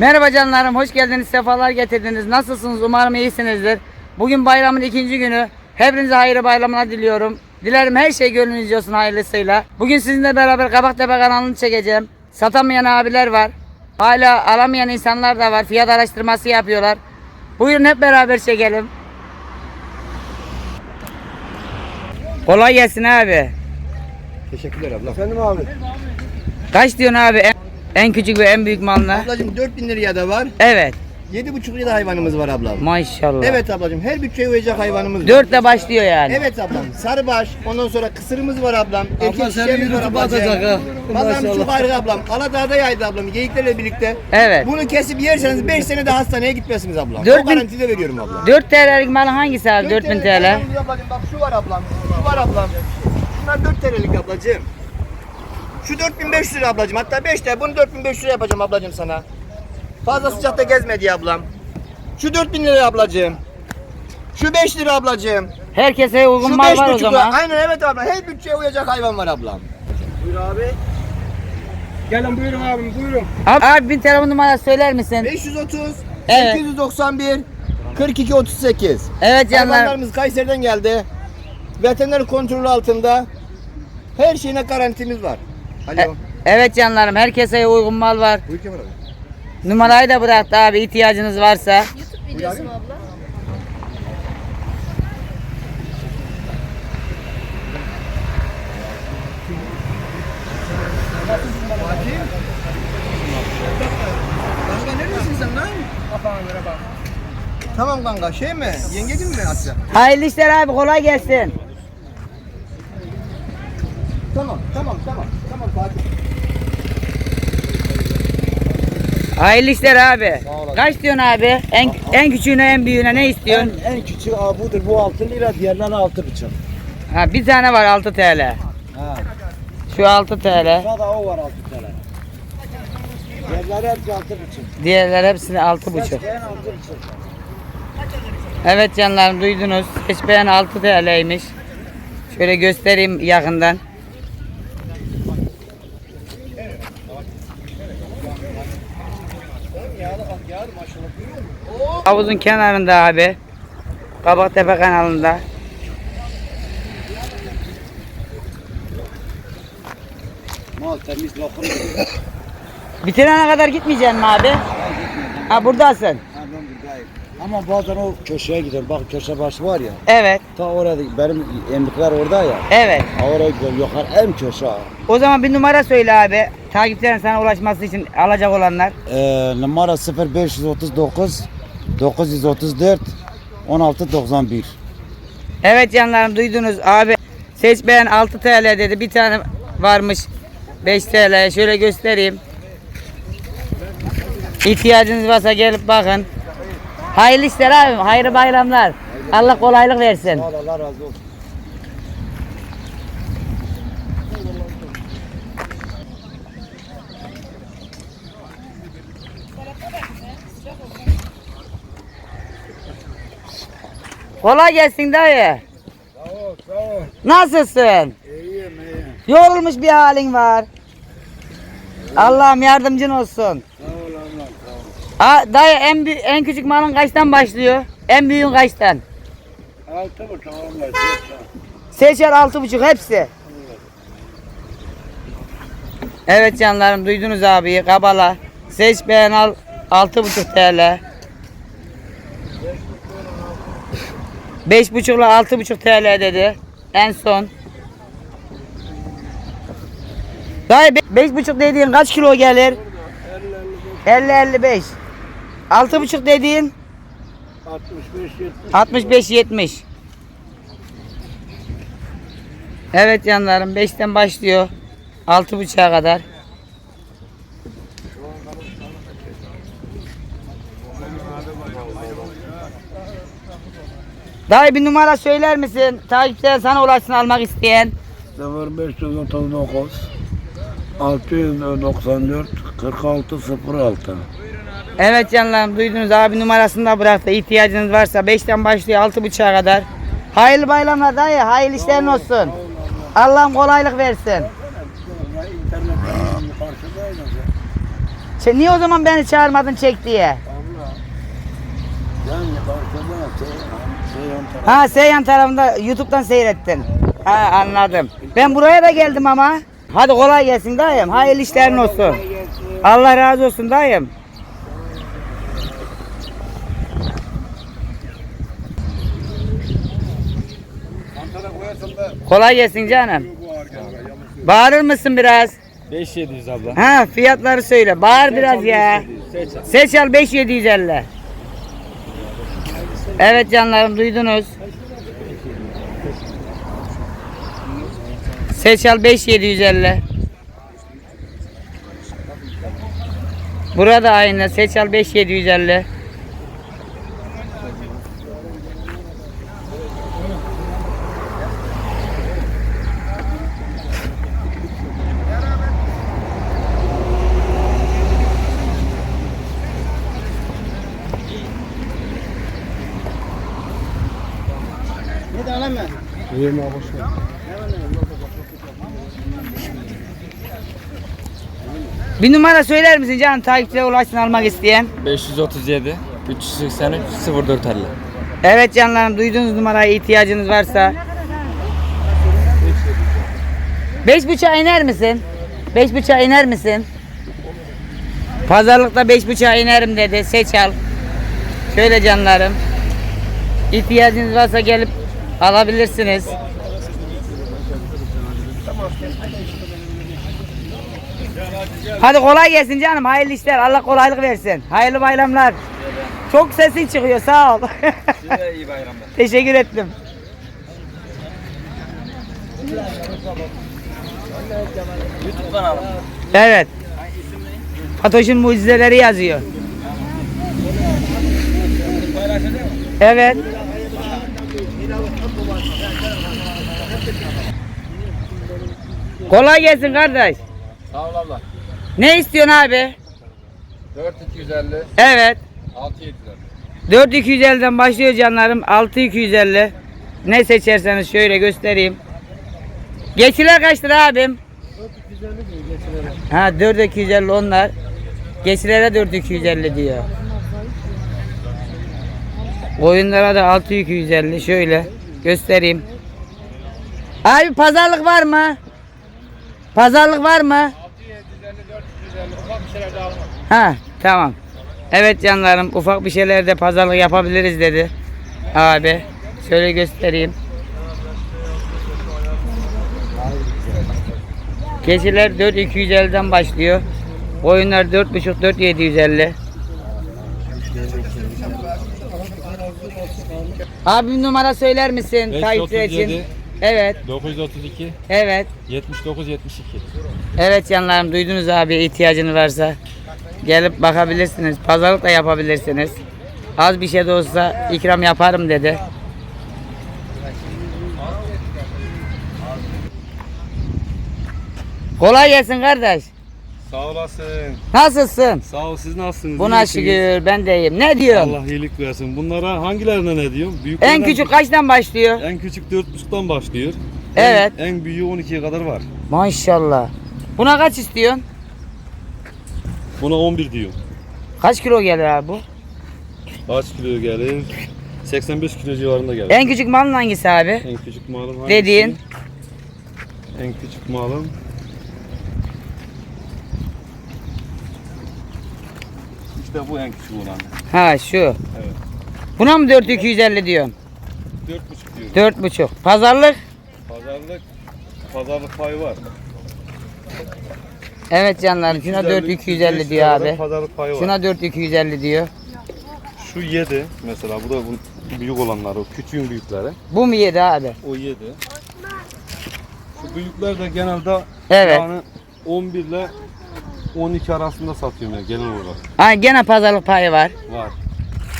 Merhaba canlarım, hoş geldiniz, sefalar getirdiniz. Nasılsınız? Umarım iyisinizdir. Bugün bayramın ikinci günü. Hepinize hayırlı bayramlar diliyorum. Dilerim her şey gönlünüzce olsun hayırlısıyla. Bugün sizinle beraber Kabaktepe kanalını çekeceğim. Satamayan abiler var. Hala alamayan insanlar da var. Fiyat araştırması yapıyorlar. Buyurun hep beraber çekelim. Kolay gelsin abi. Teşekkürler abla. Efendim abi. Kaç diyorsun abi en, küçük ve en büyük malına? Ablacığım 4000 liraya da var. Evet. 7,5 liraya da hayvanımız var ablam. Maşallah. Evet ablacığım her bütçeye uyacak hayvanımız var. Dörtle başlıyor yani. Evet ablam. Sarıbaş, ondan sonra kısırımız var ablam. Erkek seni şişemiz var YouTube'a ablacığım. atacak ha. Vallahi Maşallah. çok harika ablam. Aladağ'da yaydı ablam. Geyiklerle birlikte. Evet. Bunu kesip yerseniz 5 sene de hastaneye gitmezsiniz ablam. Dört o bin- garanti de veriyorum ablam. 4 TL'lik malın hangisi abi? 4000 TL. Ablacığım bak şu var ablam. Şu var ablam. Şunlar 4 TL'lik ablacığım. Şu 4500 lira ablacığım. Hatta 5 TL. Bunu 4500 lira yapacağım ablacığım sana. Fazla sıcakta gezme diye ablam. Şu 4000 lira ablacığım. Şu 5 lira ablacığım. Herkese uygun Şu mal var o buçuk zaman. lira. Aynen evet abla. Her bütçeye uyacak hayvan var ablam. Buyur abi. Gelin buyurun abim buyurun. Abi, abi bir telefon numarası söyler misin? 530 Evet. 891 42 38. Evet canlar. Hayvanlarımız Kayseri'den geldi. Veteriner kontrolü altında. Her şeyine garantimiz var. E- Alo. evet canlarım herkese uygun mal var. Buyur Kemal abi. Numarayı da bıraktı abi ihtiyacınız varsa. Videosu mu abla? Kanka neredesin sen lan? Tamam kanka şey mi? Yengecin mi Asya? Hayırlı işler abi kolay gelsin. Tamam tamam tamam. Tamam Fatih. Hayırlı işler abi. Kaç diyorsun abi? En, en küçüğüne en büyüğüne ne istiyorsun? En, en küçüğü abi budur. Bu 6 lira diğerleri 6 buçuk. Ha, bir tane var 6 TL. Ha. Şu 6 TL. Burada o var 6 TL. Diğerleri hepsi 6 buçuk. Diğerler hepsini 6,5. Seçmeyen 6 buçuk. Evet canlarım duydunuz. Seçmeyen 6 TL'ymiş. Şöyle göstereyim yakından. Havuzun kenarında abi. Kabaktepe kanalında. Mal temiz lokum. Bitirene kadar gitmeyeceksin mi abi? Ha buradasın. Ha, ben buradayım. Ama bazen o köşeye gidiyorum. Bak köşe başı var ya. Evet. Ta orada benim emlikler orada ya. Evet. Ha, oraya gidiyorum. Yukarı en köşe. O zaman bir numara söyle abi. Takipçilerin sana ulaşması için alacak olanlar. Ee, numara 0539 934 1691. Evet canlarım duydunuz abi. Seç beğen 6 TL dedi. Bir tane varmış 5 TL. Şöyle göstereyim. İhtiyacınız varsa gelip bakın. Hayırlı işler abim. Hayırlı bayramlar. Allah kolaylık versin. Allah razı olsun. Kolay gelsin dayı. Sağ ol, sağ ol. Nasılsın? İyiyim, iyiyim. Yorulmuş bir halin var. Allah'ım yardımcın olsun. Sağ ol Allah, sağ ol. Aa, dayı en, en küçük malın kaçtan başlıyor? En büyüğün kaçtan? Altı tamam mı? Seçer altı buçuk hepsi. Evet canlarım duydunuz abi kabala. Seç beğen al altı buçuk TL. Beş buçukla altı buçuk TL dedi. En son. Dayı be- beş buçuk dediğin kaç kilo gelir? 50-55. Altı buçuk dediğin 65 70. 65-70. Evet canlarım 5'ten başlıyor. 6.30'a kadar. Dayı bir numara söyler misin? Takipçiler sana ulaşsın almak isteyen. 0539 694 46 06 Evet canlarım duydunuz abi numarasını da bıraktı. İhtiyacınız varsa 5'ten başlıyor 6.30'a kadar. Hayırlı bayramlar dayı. Hayırlı işlerin olsun. Allah'ım kolaylık versin. Çe- niye o zaman beni çağırmadın çek diye? Abla. Yani baksana şey, şey yan taraf. Ha Seyhan tarafında YouTube'dan seyrettin. Ha anladım. Ben buraya da geldim ama. Hadi kolay gelsin dayım. Hayırlı işlerin olsun. Allah razı olsun dayım. Kolay gelsin canım. Bağırır mısın biraz? 5700 abla. Ha fiyatları söyle. Bağır biraz ya. Seç al 5750. Evet canlarım duydunuz. Seç al 5750. Burada aynı. Seç al 5750. Bir numara söyler misin canım takipçilere ulaşsın almak isteyen? 537 383 0450. Evet canlarım duyduğunuz numaraya ihtiyacınız varsa. Beş buçuğa iner misin? Beş buçuğa iner misin? Pazarlıkta beş buçuğa inerim dedi. Seç al. Şöyle canlarım. İhtiyacınız varsa gelip alabilirsiniz. Hadi kolay gelsin canım. Hayırlı işler. Allah kolaylık versin. Hayırlı bayramlar. Çok sesin çıkıyor. Sağ ol. Size iyi bayramlar. Teşekkür ettim. YouTube kanalı. Evet. Fatoş'un mucizeleri yazıyor. Evet. Kolay gelsin kardeş. Sağ ol abla. Ne istiyorsun abi? 4250 Evet. 6750. 4250'den başlıyor canlarım. 6250. Ne seçerseniz şöyle göstereyim. Geçiler kaç lira abim? 4250 Ha 4250 onlar. Geçilere 4250 diyor. Oyunlara da 6250 şöyle göstereyim. Abi pazarlık var mı? Pazarlık var mı? Ha tamam. Evet canlarım ufak bir şeylerde pazarlık yapabiliriz dedi. Abi şöyle göstereyim. Keçiler 4250'den başlıyor. Oyunlar 4.5 4750. Abi bir numara söyler misin? Takipçiler için. 537. Evet, 932 evet. 79 72. Evet canlarım duydunuz abi ihtiyacınız varsa gelip bakabilirsiniz. Pazarlık da yapabilirsiniz. Az bir şey de olsa ikram yaparım dedi. Kolay gelsin kardeş. Sağ olasın. Nasılsın? Sağ ol. Siz nasılsınız? Buna şükür ben de iyiyim. Ne diyorsun? Allah iyilik versin. Bunlara hangilerine ne diyorum? En Büyüklerden- küçük kaçtan başlıyor? En küçük 4.5'tan başlıyor. Evet. En, en büyüğü 12'ye kadar var. Maşallah. Buna kaç istiyorsun? Buna 11 diyor. Kaç kilo gelir abi bu? Kaç kilo gelir? 85 kilo civarında gelir. En küçük malın hangisi abi? En küçük malım hangisi? Dediğin. En küçük malım. İşte bu en küçük olan. Ha şu. Evet. Buna mı 4250 diyorsun? 4.5 diyor. Dört buçuk. Pazarlık? Pazarlık pazarlık payı var. Evet canlarım şuna 4250 500 diyor abi. Pazarlık payı var. Şuna 4250 diyor. Şu 7 mesela bu da bu büyük olanlar o küçüğün büyükleri. Bu mu yedi abi? O 7. Şu büyükler de genelde Evet. yani 11 ile 12 arasında satıyorum ya genel olarak. Ha gene pazarlık payı var. Var.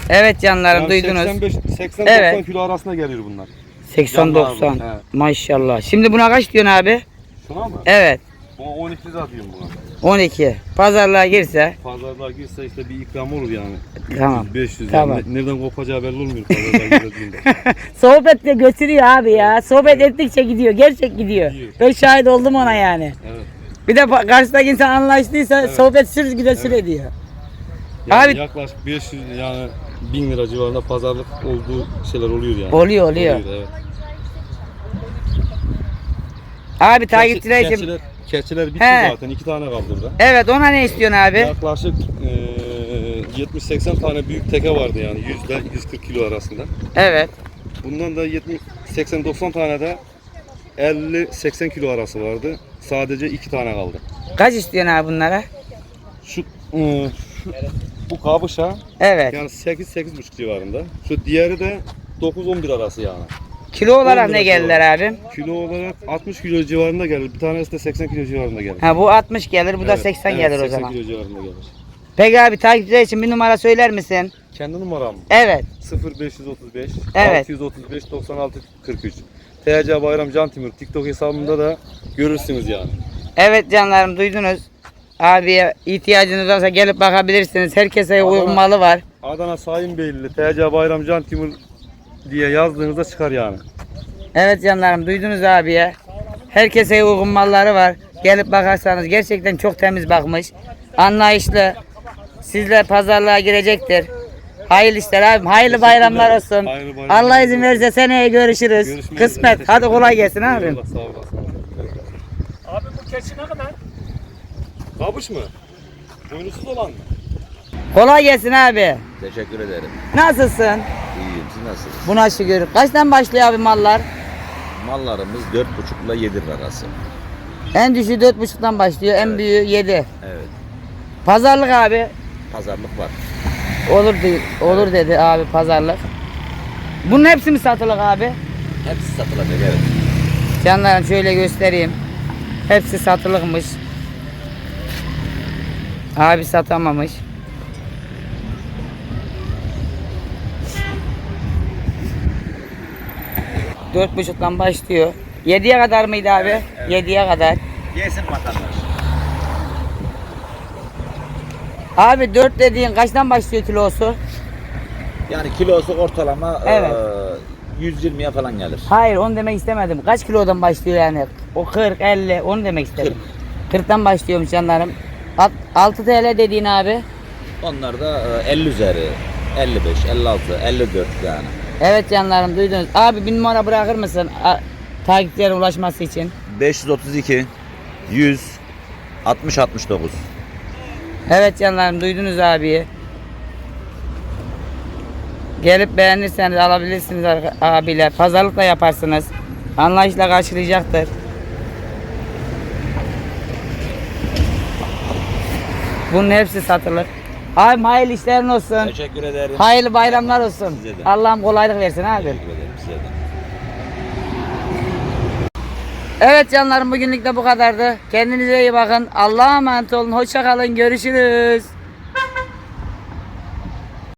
Evet canlarım Yani duydunuz. 85 80 Evet. 90 kilo arasında geliyor bunlar. 80 90. Yanlar var, Maşallah. Şimdi buna kaç diyorsun abi? Şuna mı? Evet. Buna 12 satıyorum buna. 12. Pazarlığa girse Pazarlığa girse işte bir ikram olur yani. tamam. 500 Tamam. yani. Ne- Nereden kopacağı belli olmuyor pazarlığa girdiğinde. Sohbet de götürüyor abi ya. Sohbet ettikçe gidiyor. Gerçek gidiyor. Gidiyor. Ben şahit oldum ona yani. Evet. Bir de karşıdaki insan anlaştıysa sohbet sür güzel süre diyor. Yani Abi- yaklaşık 500 yani 1000 lira civarında pazarlık olduğu şeyler oluyor yani. Oluyor oluyor. evet. Abi takipçiler için. Keçiler, keçiler bitti He. zaten. iki tane kaldı burada. Evet ona ne istiyorsun abi? Yaklaşık eee 70-80 tane büyük teke vardı yani 100 ile 140 kilo arasında. Evet. Bundan da 70 80-90 tane de 50-80 kilo arası vardı. Sadece iki tane kaldı. Kaç istiyorsun abi bunlara? Şu, eee, şu bu kabışa Evet. yani 8-8,5 civarında. Şu diğeri de 9-11 arası yani. Kilo olarak 10 ne lira geldiler abi? Kilo olarak 60 kilo civarında gelir. Bir tanesi de 80 kilo civarında gelir. Ha bu 60 gelir, bu da Evet, 80 evet, gelir o 80 zaman. kilo civarında gelir. Peki abi takipçiler için bir numara söyler misin? Kendi numaram Evet. 0535 Evet. 635 96 43. TC Bayram Can Timur TikTok hesabımda da görürsünüz yani. Evet canlarım duydunuz. Abiye ihtiyacınız varsa gelip bakabilirsiniz. Herkese uygun malı var. Adana Sayın Beyli TC Bayram Can Timur diye yazdığınızda çıkar yani. Evet canlarım duydunuz abiye. Herkese uygun malları var. Gelip bakarsanız gerçekten çok temiz bakmış. Anlayışlı. Sizle pazarlığa girecektir. Hayırlı işler abim. Hayırlı bayramlar olsun. Hayırlı bayramlar Allah izin verirse seneye görüşürüz. Görüşmek Kısmet. üzere. Hadi kolay gelsin abim. Eyvallah, Sağ olasın. Abi bu keçi ne kadar? Kabuş mu? Boynuzsuz olan mı? Kolay gelsin abi. Teşekkür ederim. Nasılsın? İyiyim. Siz nasılsınız? Buna şükür. Kaçtan başlıyor abi mallar? Mallarımız 4,5 ile 7 lira arası. En düşüğü dört buçuktan başlıyor. En büyüğü yedi. Evet. Pazarlık abi. Pazarlık var. Olur değil. Olur dedi abi pazarlık. Bunun hepsi mi satılık abi? Hepsi satılacak evet. Canlarım şöyle göstereyim. Hepsi satılıkmış. Abi satamamış. Dört buçuktan başlıyor. Yediye kadar mıydı abi? Yediye kadar. Yesin vatandaş. Abi dört dediğin kaçtan başlıyor kilosu? Yani kilosu ortalama Evet. eee, 120'ye falan gelir. Hayır onu demek istemedim. Kaç kilodan başlıyor yani? O 40, 50 onu demek istedim. 40'tan başlıyormuş canlarım. Alt- 6 TL dediğin abi. Onlar da eee, 50 üzeri. 55, 56, 54 yani. Evet canlarım duydunuz. Abi bir numara bırakır mısın? A- takipçilere ulaşması için. 532, 100, 60, 69. Evet canlarım duydunuz abiyi. Gelip beğenirseniz alabilirsiniz abiler. Pazarlık da yaparsınız. Anlayışla karşılayacaktır. Bunun hepsi satılır. Abi hayırlı işlerin olsun. Teşekkür ederim. Hayırlı bayramlar olsun. Allah'ım kolaylık versin abi. Teşekkür ederim size de. Evet canlarım bugünlük de bu kadardı. Kendinize iyi bakın. Allah'a emanet olun. Hoşça kalın. Görüşürüz.